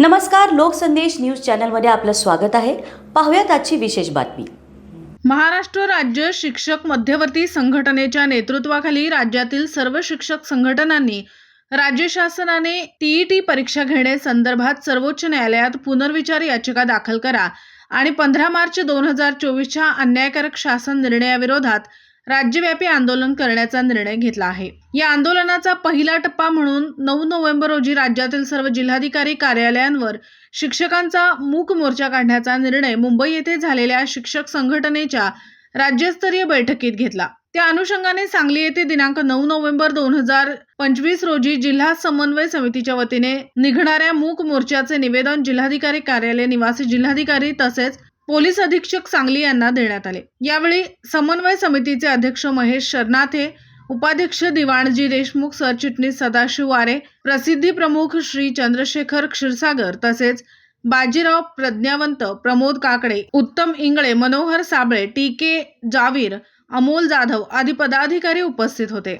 नमस्कार लोकसंदेश न्यूज चॅनलमध्ये आपलं स्वागत आहे. पाहूयात आजची विशेष बातमी. महाराष्ट्र राज्य शिक्षक मध्यवर्ती संघटनेच्या नेतृत्वाखाली राज्यातील सर्व शिक्षक संघटनांनी राज्य शासनाने टीईटी परीक्षा घेण्यासंदर्भात संदर्भात सर्वोच्च न्यायालयात पुनर्विचार याचिका दाखल करा आणि पंधरा मार्च दोन हजार चोवीसच्या अन्यायकारक शासन निर्णयाविरोधात राज्यव्यापी आंदोलन करण्याचा निर्णय घेतला आहे. या आंदोलनाचा पहिला टप्पा म्हणून नऊ नोव्हेंबर रोजी राज्यातील सर्व जिल्हाधिकारी कार्यालयांवर शिक्षकांचा मूक मोर्चा काढण्याचा निर्णय मुंबई येथे झालेल्या शिक्षक संघटनेच्या राज्यस्तरीय बैठकीत घेतला. त्या अनुषंगाने सांगली येथे दिनांक नऊ नोव्हेंबर दोन हजार पंचवीस रोजी जिल्हा समन्वय समितीच्या वतीने निघणाऱ्या मूक मोर्चाचे निवेदन जिल्हाधिकारी कार्यालय निवासी जिल्हाधिकारी तसेच पोलीस अधीक्षक सांगली यांना देण्यात आले. यावेळी समन्वय समितीचे अध्यक्ष महेश शरनाथे उपाध्यक्ष दिवाणजी देशमुख सरचिटणीस सदाशिव वारे प्रसिद्धी प्रमुख श्री चंद्रशेखर क्षीरसागर तसेच बाजीराव प्रज्ञावंत प्रमोद काकडे उत्तम इंगळे मनोहर साबळे टी के जावीर अमोल जाधव आदी पदाधिकारी उपस्थित होते.